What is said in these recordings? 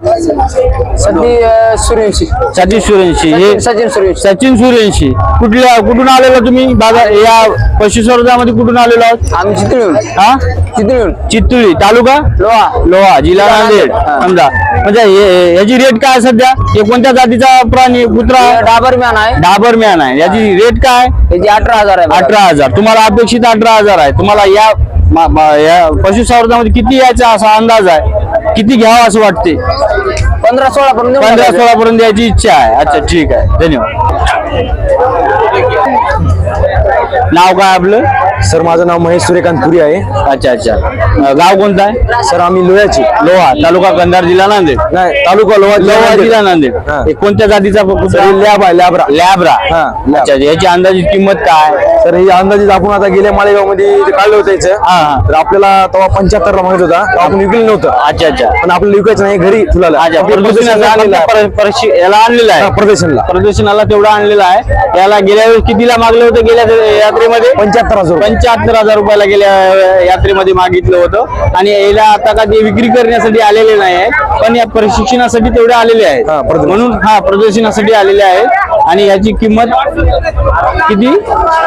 सती सूर्यवंशी. हे सचिन सूर्यवंशी. सचिन सूर्यवंशी. कुठल्या कुठून आलेला तुम्ही? बाजार या पशुसंवर्धनामध्ये कुठून आलेलो आहोत? आम्ही चित्रिळून हा? चित्रिळून चित्तुळी तालुका? लोहा. लोहा जिल्हा नांदेड. समजा. म्हणजे हे- याची रेट काय सध्या? हे कोणत्या जातीचा प्राणी कुत्रा? डाबर मॅन आहे. डाबर मॅन आहे. याची रेट काय त्याची अठरा हजार आहे बघा. अठरा हजार. तुम्हाला अपेक्षित अठरा हजार आहे. तुम्हाला या मा- मा- या पशुसंवर्धनामध्ये किती यायचा असा अंदाज आहे? किती घ्यावा असं वाटते पंधरा सोळा पर्यंत पंधरा. सोळा पर्यंत द्यायची इच्छा आहे. अच्छा ठीक आहे. धन्यवाद. नाव काय आपलं? सर माझं नाव महेश सूर्यकांत पुरी आहे. अच्छा अच्छा. अं, गाव कोणतं आहे? सर आम्ही लोह्याची. लोहा तालुका कंधार जिल्हा नांदेड? नाही तालुका लोहा लोहा जिल्हा नांदेड. हा. हे कोणत्या जातीचा कुत्रा? लॅब आहे लॅबरा. लॅबरा. हा, लॅब. अच्छा याची अंदाजित किंमत काय? सर ही अंदाजित आपण आता गेल्या माळेगावमध्ये काढलं होतं याचं. हा हा. तर आपल्याला तेव्हा पंच्याहत्तर ला मागत होता. तेव्हा आपण विकलं नव्हतं. अच्छा अच्छा. पण आपल्याला विकायचं नाही घरी फुलाला. अच्छा आणलेलं आहे. पर- परशी- याला आणलेला हा, आहे प्रदर्शनला प्रदूषणाला तेवढा आणलेला आहे. याला गेल्या वेळेस कितीला मागलं होतं गेल्या यात्रेमध्ये? पंच्याहत्तर हजार रुपये. पंच्याहत्तर हजार रुपयाला गेल्या यात्रेमध्ये मागितलं होतं. आणि याला आता का ते विक्री करण्यासाठी आलेले नाही आहे पण या प्रशिक्षणासाठी तेवढे आलेले आहेत. हा. म्हणून हा प्रदर्शनासाठी आलेले आहेत. आणि याची किंमत किती?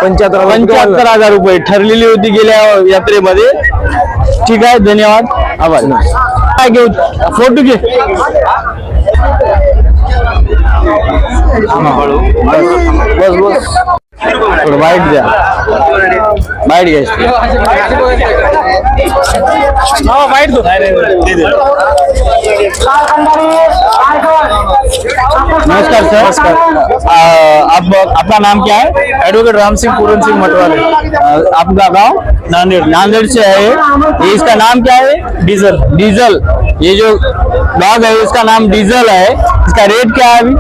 पंच्याहत्तर हजार रुपये पंच्याहत्तर हजार रुपये ठरलेली होती गेल्या यात्रेमध्ये. ठीक आहे धन्यवाद. आभार. काय घेऊ? फोटो घे. बस बस. थोडं बाईट द्या बाईट घ्यायची नमस्कार सर। नमस्कार। आप आपका नाम क्या है? एडवोकेट राम सिंह पूरन सिंह मटवाले। आपका गाँव? नांदेड़। नांदेड़ से है। ये इसका नाम क्या है? डीजल। डीजल। ये जो डॉग है इसका नाम डीजल है। इसका रेट क्या है अभी?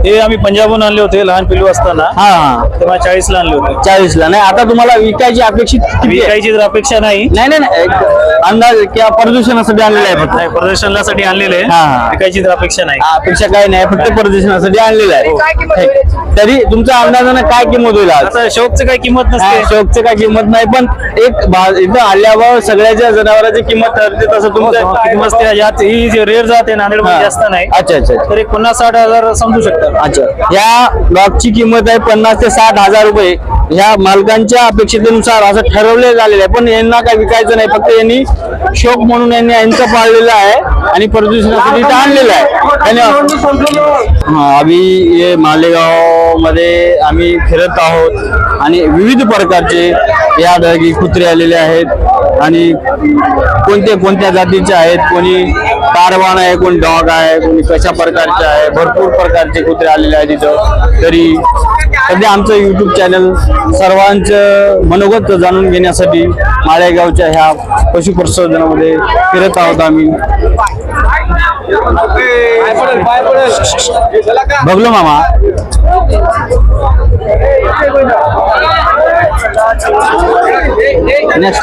हे आम्ही पंजाबहून आणले होते लहान पिल्लू असताना हा हा तेव्हा चाळीसला आणले होते चाळीसला नाही आता तुम्हाला विकायची अपेक्षित किती आहे? विकायची तर अपेक्षा नाही नाही नाही नाही एक अंदाज किंवा प्रदूषणासाठी आणलेला आहे फक्त नाही प्रदर्शनासाठी आणलेले आहे. हा, हा. विकायची तर अपेक्षा नाही अपेक्षा काही नाही फक्त प्रदूषणासाठी आणलेलं आहे. तरी तुमच्या अंदाजानं काय किंमत होईल आज आता शोकचं काही किंमत हा, नसते शौकचं काय किंमत नाही पण एक भा- इथं आल्यावर सगळ्याच्या जनावरांची किंमत ठरते तसं तुमचं किती मस्त आहे. यात ही जी रेट जाते नांदेड हा. जास्त नाही अच्छा अच्छा अच्छा. तर एक पन्नास साठ हजार समजू अच्छा. या डॉगची किंमत आहे पन्नास ते साठ हजार रुपये. ह्या मालकांच्या अपेक्षेनुसार असं ठरवले झालेलं आहे. पण यांना काय विकायचं नाही. फक्त यांनी शोक म्हणून यांनी यांचं पाळलेलं आहे आणि प्रदूषणासाठी इथं आणलेलं आहे. धन्यवाद. आम्ही मालेगावमध्ये आम्ही फिरत आहोत आणि विविध प्रकारचे या जागी कुत्रे आलेले आहेत आणि कोणत्या कोणत्या जातीचे आहेत कोणी कारवान आहे कोणी डॉग आहे कोणी कशा प्रकारचे आहे भरपूर प्रकारचे कुत्रे आलेले आहेत तिथं तरी सध्या आमचं युट्यूब चॅनल सर्वांचं मनोगत जाणून घेण्यासाठी माळेगावच्या ह्या पशु फिरत आहोत आम्ही. बघलो मामा. नेक्स्ट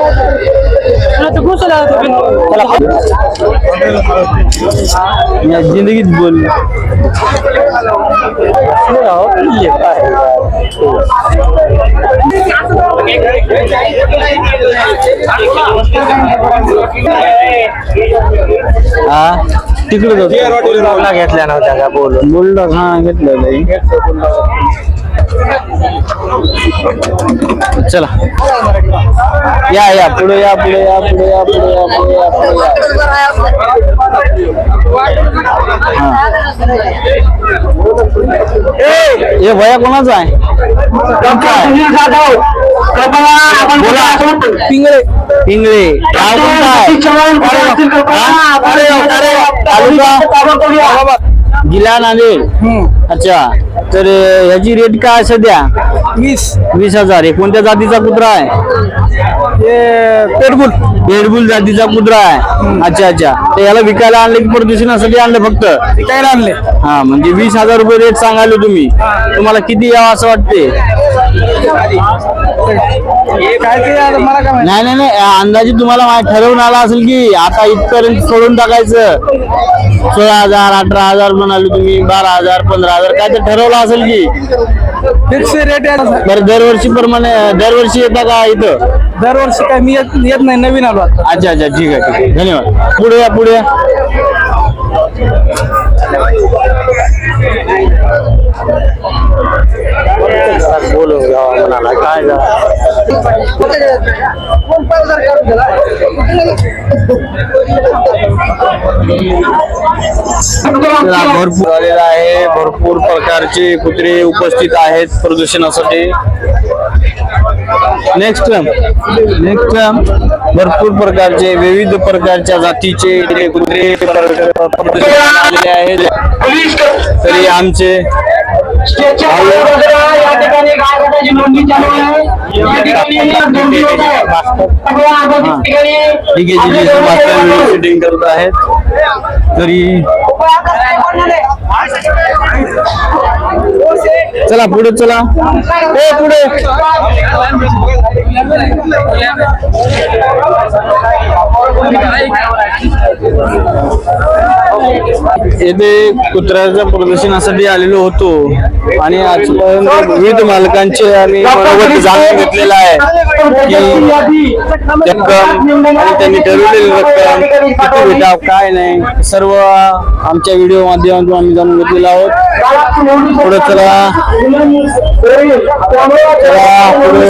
जिंदगीत बोल हा तिकडे घेतल्या नव्हत्या का बोल बुलडॉग हा घेतलं नाही चला। या या पुढे या पुढे या पुढे या पुढे या पुढे या पुढे या. हे. भया कोणाचा आहे? बोला. पिंगळे. पिंगळे. गाव कोणतं आहे? हा? तालुका? जिल्हा नांदेड अच्छा. तर ह्याची रेट काय आहे सध्या? वीस. वीस हजार. आहे कोणत्या जातीचा कुत्रा आहे? पेटबुल पेटबुल जातीचा कुत्रा आहे. अच्छा अच्छा. तर याला विकायला आणले की प्रदूषणासाठी आणलं फक्त? काय आणले. हा म्हणजे वीस हजार रुपये रेट सांगायला तुम्ही. तुम्हाला किती यावं असं वाटते? काय ते आता? मला काय माहिती? नाही नाही नाही. अंदाजे तुम्हाला माहिती ठरवून आला असेल की आता इथपर्यंत सोडून टाकायचं. सोळा हजार अठरा हजार म्हणाले तुम्ही बारा हजार पंधरा हजार काय तर ठरवलं असेल की. फिक्स रेट आहे बरं दरवर्षी प्रमाणे दरवर्षी येता का इथं? दरवर्षी काय मी येत येत नाही नवीन आलो आता. अच्छा अच्छा ठीक आहे ठीक आहे. धन्यवाद. पुढे या पुढे या. चला, भरपूर झालेला आहे भरपूर प्रकारचे कुत्रे उपस्थित आहेत प्रदूषणासाठी. नेक्स्ट नेक्स्ट भरपूर प्रकारचे विविध प्रकारच्या जातीचे कुत्रे आलेले आहेत. तरी आमचे ठीक आहे शूटिंग करत आहेत तरी चला पुढे चला. ए पुढे. येथे कुत्र्याच्या प्रदर्शनासाठी आलेलो होतो आणि आजपर्यंत विविध मालकांचे आम्ही मनोगत जाणून घेतलेलं आहे की रक्कम आणि त्यांनी ठरवलेली रक्कम किती भेटाव काय नाही सर्व आमच्या व्हिडिओ माध्यमातून आम्ही जाणून घेतलेलो आहोत. पुढे चला. चला पुढे.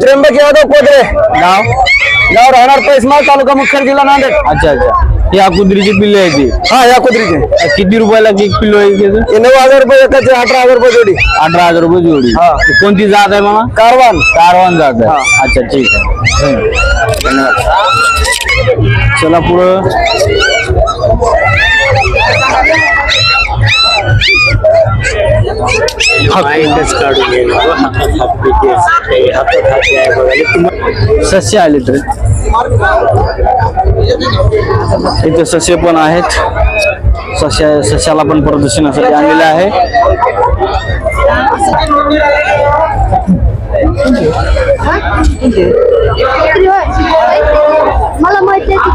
त्र्यंबक यादव कोदरे. नाव? गाव राहणार पैसमाळ तालुका मुखेड जिल्हा नांदेड. अच्छा अच्छा. ही आकुत्रीची पिल्ले आहे ती हा या कुत्रीचे अ, किती रुपयाला एक पिल्लो आहे त्याचं हे नऊ हजार रुपये एकाचे अठरा हजार रुपये जोडी. अठरा हजार रुपये जोडी. हा. कोणती जात आहे मामा? कारवान. कारवान जात आहे. अच्छा ठीक आहे. धन्यवाद. चला पुढं. सस्य आले तर. इथे सस्य पण आहेत. सस्या सस्याला पण प्रदर्शनासाठी आणलेलं आहे. मला माहिती आहे.